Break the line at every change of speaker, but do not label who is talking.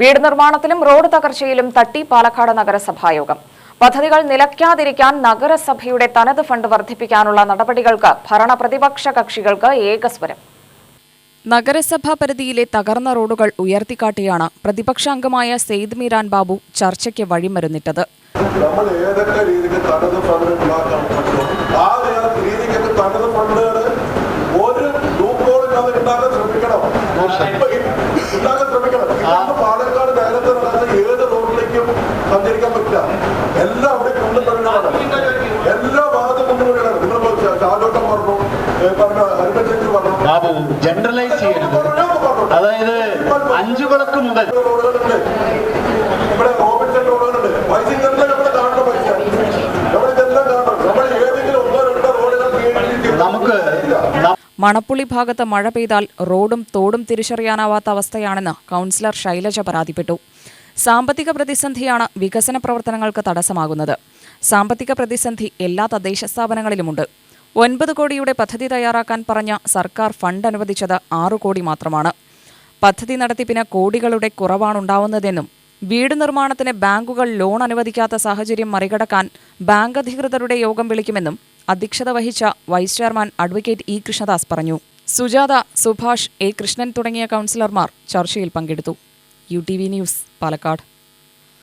വീട് നിർമ്മാണത്തിലും റോഡ് തകർച്ചയിലും തട്ടി പാലക്കാട് നഗരസഭായോഗം. പദ്ധതികൾ നിലയ്ക്കാതിരിക്കാൻ നഗരസഭയുടെ തനത് ഫണ്ട് വർദ്ധിപ്പിക്കാനുള്ള നടപടികൾക്ക് ഭരണ പ്രതിപക്ഷ കക്ഷികൾക്ക് ഏകസ്വരം
നഗരസഭാ പരിധിയിലെ തകർന്ന റോഡുകൾ ഉയർത്തിക്കാട്ടിയാണ് പ്രതിപക്ഷാംഗമായ സെയ്ദ് മീരാൻ ബാബു ചർച്ചയ്ക്ക് വഴിമരുന്നിട്ടത്.
നമ്മൾ ഏതൊക്കെ രീതിക്ക് തനത് ഫണ്ട് ഉണ്ടാക്കാൻ പറ്റുമോ ആ രീതിക്കൊക്കെ തനത് ഫണ്ടുകൾ ഒരു ലൂപ്പോളില്ലാതെ ഉണ്ടാക്കാൻ ശ്രമിക്കണം. എല്ലാം അവിടെ എല്ലാ ഭാഗത്തും കൊണ്ടുവരികയാണ് നിങ്ങൾ ചാലോട്ടം പറഞ്ഞു
ബാബു ജനറലൈസ് ചെയ്യരുത്. അതായത് മുതൽ
ഇവിടെ റോബിൻസൺ റോഡുകളുണ്ട്. വൈസിംഗറിലെ നമ്മുടെ കാണുന്ന പൈസ നമ്മുടെ ഇതെല്ലാം കാണണം. നമ്മൾ ഏതെങ്കിലും ഒന്നോ രണ്ടോ റോഡുകൾ
നമുക്ക്
മണപ്പുള്ളി ഭാഗത്ത് മഴ പെയ്താൽ റോഡും തോടും തിരിച്ചറിയാനാവാത്ത അവസ്ഥയാണെന്ന് കൗൺസിലർ ശൈലജ പരാതിപ്പെട്ടു. സാമ്പത്തിക പ്രതിസന്ധിയാണ് വികസന പ്രവർത്തനങ്ങൾക്ക് തടസ്സമാകുന്നത്. സാമ്പത്തിക പ്രതിസന്ധി എല്ലാ തദ്ദേശ സ്ഥാപനങ്ങളിലുമുണ്ട്. ഒൻപത് കോടിയുടെ പദ്ധതി തയ്യാറാക്കാൻ പറഞ്ഞ സർക്കാർ ഫണ്ട് അനുവദിച്ചത് ആറു കോടി മാത്രമാണ്. പദ്ധതി നടത്തിപ്പിന് കോടികളുടെ കുറവാണുണ്ടാവുന്നതെന്നും വീട് നിർമ്മാണത്തിന് ബാങ്കുകൾ ലോൺ അനുവദിക്കാത്ത സാഹചര്യം മറികടക്കാൻ ബാങ്ക് അധികൃതരുടെ യോഗം വിളിക്കുമെന്നും അധ്യക്ഷത വഹിച്ച vice chairman advocate E Krishnadas പറഞ്ഞു. സുജാത സുഭാഷ് എ കൃഷ്ണൻ തുടങ്ങിയ കൗൺസിലർമാർ ചർച്ചയിൽ പങ്കെടുത്തു. U T V news Palakkad.